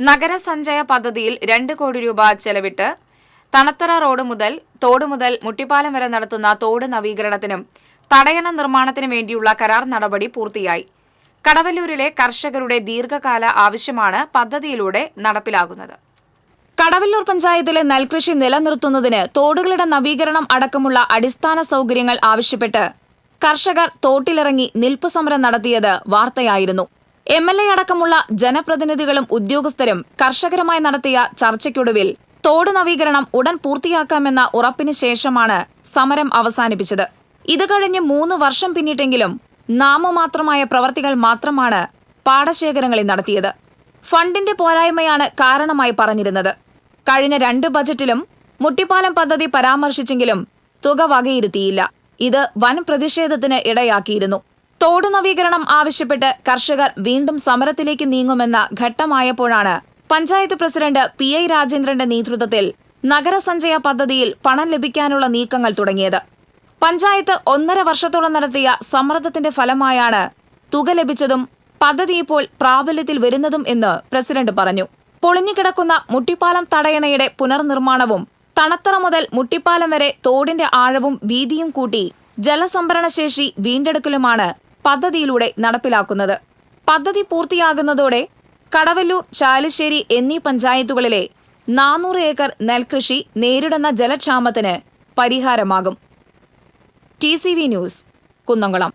നഗരസഞ്ചയ പദ്ധതിയിൽ രണ്ട് കോടി രൂപ ചെലവിട്ട് തണത്തറ റോഡ് മുതൽ തോട് മുതൽ മുട്ടിപ്പാലം വരെ നടത്തുന്ന തോട് നവീകരണത്തിനും തടയണ നിർമ്മാണത്തിനും വേണ്ടിയുള്ള കരാർ നടപടി പൂർത്തിയായി. കടവല്ലൂരിലെ കർഷകരുടെ ദീർഘകാല ആവശ്യമാണ് പദ്ധതിയിലൂടെ നടപ്പിലാകുന്നത്. കടവല്ലൂർ പഞ്ചായത്തിലെ നെൽകൃഷി നിലനിർത്തുന്നതിന് തോടുകളുടെ നവീകരണം അടക്കമുള്ള അടിസ്ഥാന സൗകര്യങ്ങൾ ആവശ്യപ്പെട്ട് കർഷകർ തോട്ടിലിറങ്ങി നിൽപ്പ് സമരം നടത്തിയത് വാർത്തയായിരുന്നു. എം എൽ എ അടക്കമുള്ള ജനപ്രതിനിധികളും ഉദ്യോഗസ്ഥരും കർഷകരുമായി നടത്തിയ ചർച്ചയ്ക്കൊടുവിൽ തോട് നവീകരണം ഉടൻ പൂർത്തിയാക്കാമെന്ന ഉറപ്പിന് ശേഷമാണ് സമരം അവസാനിപ്പിച്ചത്. ഇത് കഴിഞ്ഞ് മൂന്ന് വർഷം പിന്നിട്ടെങ്കിലും നാമമാത്രമായ പ്രവർത്തികൾ മാത്രമാണ് പാടശേഖരങ്ങളിൽ നടത്തിയത്. ഫണ്ടിന്റെ പോരായ്മയാണ് കാരണമായി പറഞ്ഞിരുന്നത്. കഴിഞ്ഞ രണ്ട് ബജറ്റിലും മുട്ടിപ്പാലം പദ്ധതി പരാമർശിച്ചെങ്കിലും തുക വകയിരുത്തിയില്ല. ഇത് വൻ പ്രതിഷേധത്തിന് ഇടയാക്കിയിരുന്നു. തോട് നവീകരണം ആവശ്യപ്പെട്ട് കർഷകർ വീണ്ടും സമരത്തിലേക്ക് നീങ്ങുമെന്ന ഘട്ടമായപ്പോഴാണ് പഞ്ചായത്ത് പ്രസിഡന്റ് പി ഐ രാജേന്ദ്രന്റെ നേതൃത്വത്തിൽ നഗരസഞ്ചയ പദ്ധതിയിൽ പണം ലഭിക്കാനുള്ള നീക്കങ്ങൾ തുടങ്ങിയത്. പഞ്ചായത്ത് ഒന്നര വർഷത്തോളം നടത്തിയ സമ്മർദ്ദത്തിന്റെ ഫലമായാണ് തുക ലഭിച്ചതും പദ്ധതി ഇപ്പോൾ പ്രാബല്യത്തിൽ വരുന്നതും എന്ന് പ്രസിഡന്റ് പറഞ്ഞു. പൊളിഞ്ഞുകിടക്കുന്ന മുട്ടിപ്പാലം തടയണയുടെ പുനർനിർമ്മാണവും തണത്തറ മുതൽ മുട്ടിപ്പാലം വരെ തോടിന്റെ ആഴവും വീതിയും കൂട്ടി ജലസംഭരണശേഷി വീണ്ടെടുക്കലുമാണ് പദ്ധതിയിലൂടെ നടപ്പിലാക്കുന്നത്. പദ്ധതി പൂർത്തിയാകുന്നതോടെ കടവല്ലൂർ ചാലുശ്ശേരി എന്നീ പഞ്ചായത്തുകളിലെ നാനൂറ് ഏക്കർ നെൽകൃഷി നേരിടുന്ന ജലക്ഷാമത്തിന് പരിഹാരമാകും. T news Kunnamkulam.